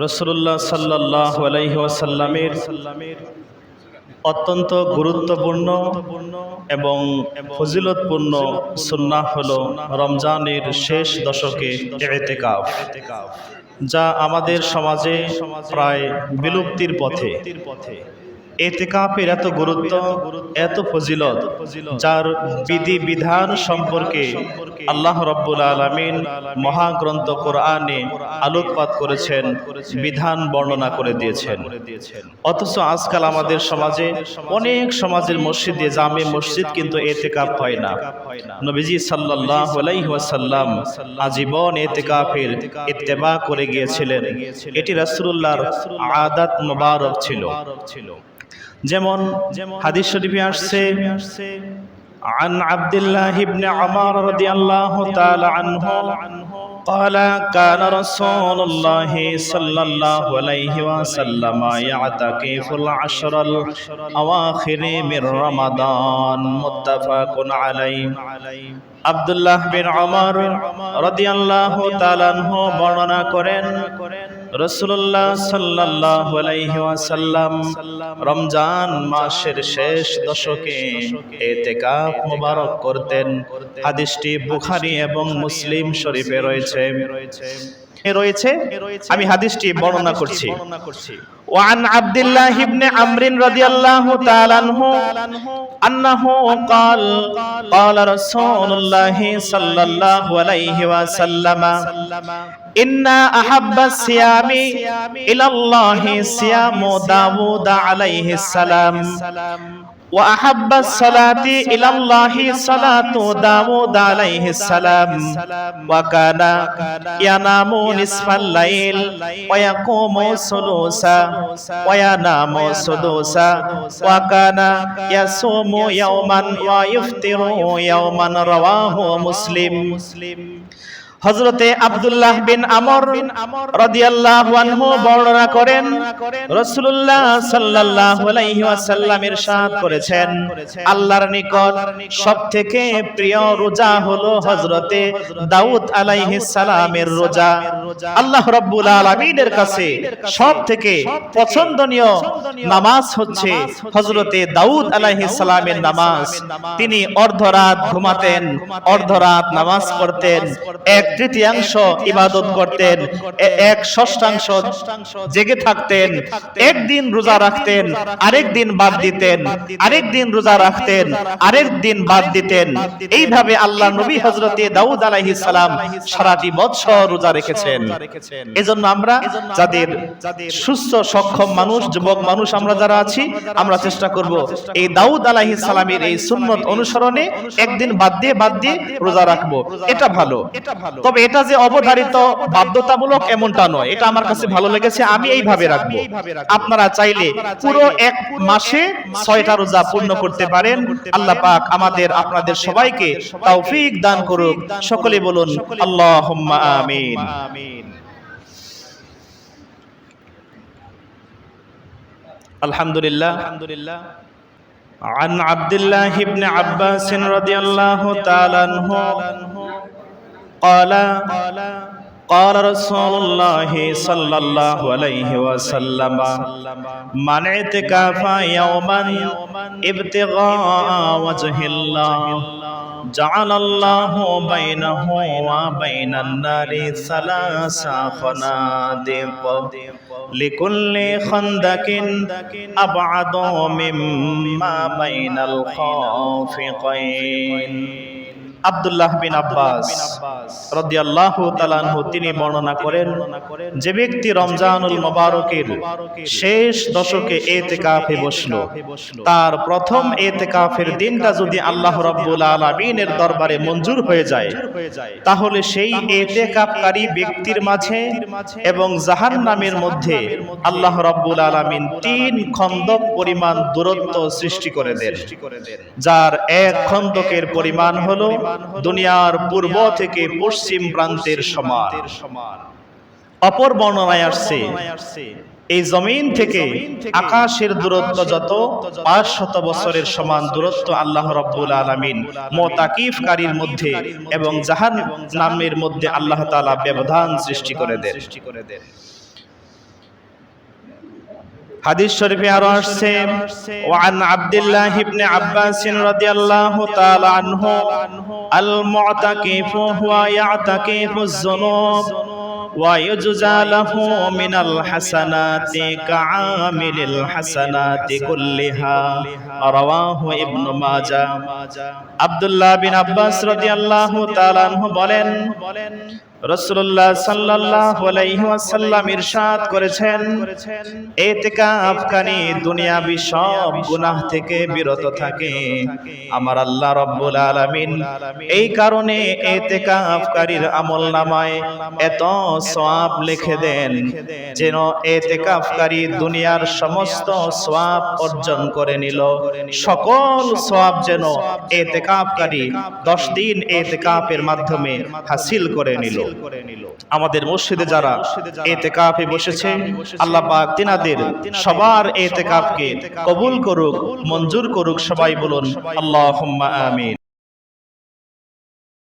রসুল্লাহ সাল্লাহ আলাইসাল্লামের অত্যন্ত গুরুত্বপূর্ণ এবং ফজিলতপূর্ণ সুন্না হল রমজানের শেষ দশকে এতেকাফ, যা আমাদের সমাজে প্রায় বিলুপ্তির পথে। এতেকাফের এত গুরুত্ব, এত ফজিলত, যার বিধি বিধান সম্পর্কে আল্লাহ রব্বুল আলমিন মহাগ্রন্থ কোরআনে আলোকপাত করেছেন, বিধান বর্ণনা করে দিয়েছেন। অথচ আজকাল আমাদের সমাজে অনেক সমাজের মসজিদে জামে মসজিদ কিন্তু এতেকাফ হয় না। নবীজি সাল্লাহ আলাইসাল্লাম আজীবন এতেকাফের ইত্তেবা করে গিয়েছিলেন। এটি রাসুল্লাহর আদাত মোবারক ছিল। যেমন হাদিস শরীফে আসছে عن عبد الله بن عمر رضي الله تعالى عنه قال كان رسول الله صلى الله عليه وسلم يعتكف العشر الأواخر من رمضان متفق عليه আব্দুল্লাহ বিন অমর রদিয়াল্লাহু তাআলাহু বর্ণনা করেন রসুল্লাহ সাল্লাহ আলাইসাল্লাম রমজান মাসের শেষ দশকে এতেকাফ মোবারক করতেন। হাদিসটি বুখারি এবং মুসলিম শরীফে রয়েছে। রয়েছে আমি হাদিসটি বর্ণনা করছি وعن عبد الله بن عمرو رضي الله تعالى عنه أنه قال قال رسول الله صلى الله عليه وسلم إن أحب الصيام إلى الله صيام داود عليه السلام وأحب الصلاة إلى الله صلاة داود عليه السلام. وكان ينام نصف الليل ويقوم ثلثا وينام سدوسا. وكان يصوم يوما ويفطر يوما رواه مسلم. হজরতে আব্দুল্লাহ বিন আমর রাদিয়াল্লাহু আনহু বর্ণনা করেন, রাসূলুল্লাহ সাল্লাল্লাহু আলাইহি ওয়াসাল্লাম ইরশাদ করেছেন, আল্লাহর নিকট সবথেকে প্রিয় রোজা হলো হযরতে দাউদ আলাইহিস সালামের রোজা। আল্লাহ রাব্বুল আলামিনের কাছে সবথেকে পছন্দনীয় নামাজ হচ্ছে হযরতে দাউদ আলাইহিস সালামের নামাজ। তিনি অর্ধরাত ঘুমাতেন, অর্ধরাত নামাজ পড়তেন, এক তৃতীয়াংশ ইবাদত করতেন এক ষষ্ঠাংশ জেগে থাকতেন, একদিন রোজা রাখতেন, আরেক দিন বাদ দিতেন, আরেক দিন রোজা রাখতেন, আরেক দিন বাদ দিতেন। এইভাবে আল্লাহ নবী হজরতে দাউদ আলাইহিস সালাম সারাটি বছর রোজা রেখেছেন। এজন্য আমরা যাদের সুস্থ, সক্ষম মানুষ, যুবক মানুষ আমরা যারা আছি, আমরা চেষ্টা করব এই দাউদ আলাইহিস সালামের এই সুন্নত অনুসরণে একদিন বাদ দিয়ে বাদ দিয়ে রোজা রাখব। এটা ভালো এটা ভালো। তবে এটা যে অবধারিত বাধ্যতামূলক এমনটা নয় এটা আমার কাছে ভালো লেগেছে আমি এইভাবে রাখবো আপনারা চাইলে পুরো এক মাসে ছয়টা রোজা পূর্ণ করতে পারেন আল্লাহ পাক আমাদের আপনাদের সবাইকে তৌফিক দান করুক সকলে বলুন আল্লাহ আমিন আলহামদুলিল্লাহ আলহামদুলিল্লাহ عن عبد الله بن عباس رضي الله تعالى عنه قال قال رسول الله صلى الله عليه وسلم من اعتكاف يوما ابتغاء وجه الله جعل الله بينه وبين النار ثلاث خنادق لكل خندق أبعد مما بين الخافقين আব্দুল্লাহ বিন আব্বাস রাদিয়াল্লাহু তাআলাহু তিনি বর্ণনা করেন যে ব্যক্তি রমজানুল মোবারকের শেষ দশকে এতেকাফে বসল। তার প্রথম এতেকাফের দিনটা যদি আল্লাহ রাব্বুল আলামিনের দরবারে মঞ্জুর হয়ে যায়। তাহলে সেই এতেকাফকারী ব্যক্তির মাঝে এবং জাহান নামের মধ্যে আল্লাহ রাব্বুল আলামিন তিন খন্দক পরিমাণ দূরত্ব সৃষ্টি করে দেন। যার এক খন্দকের পরিমাণ হলো দুনিয়ার পূর্ব থেকে পশ্চিম প্রান্তের সমান। অপর বর্ণনায় আসছে, এই জমিন থেকে আকাশের দূরত্ব যত, পাঁচ শত বছরের সমান দূরত্ব আল্লাহ রব্বুল আলমিন মোতাকিফকারীর মধ্যে এবং জাহান নামের মধ্যে আল্লাহ তালা ব্যবধান সৃষ্টি করে দেন। হাদিস শরীফে আরও আসছে, ওয়ান আব্দুল্লাহ ইবনে আব্বাস রাদিয়াল্লাহু তাআলা আনহু আল মুতাকিফু হুয়া ইয়াতাকিফু যুনুব, ওয়া ইউজজা লাহু মিনাল হাসানাতি কাআমিলিল হাসানাতি কুল্লিহা রাওয়াহু ইবনু মাজাহ আব্দুল্লাহ বিন আব্বাস রাদিয়াল্লাহু তাআলা আনহু বলেন আলাইহি ওয়াসাল্লাম ইরশাদ করেছেন ইতিকাফকারী দুনিয়াবি সব গুনাহ থেকে বিরত থাকে। আমার আল্লাহ রাব্বুল আলামিন এই কারণে ইতিকাফকারীর আমলনামায় এত সওয়াব লিখে দেন যেন ইতিকাফকারী দুনিয়ার সমস্ত সওয়াব অর্জন করে নিল। সকল সওয়াব যেন ইতিকাফকারী 10 দিন ইতিকাফের মাধ্যমে হাসিল করে নিল। আমাদের মসজিদে যারা এতেকাফে বসেছে আল্লাহ পাক তিনাদের সবার এতেকাফকে কবুল করুক মঞ্জুর করুক সবাই বলুন আল্লাহ আমিন।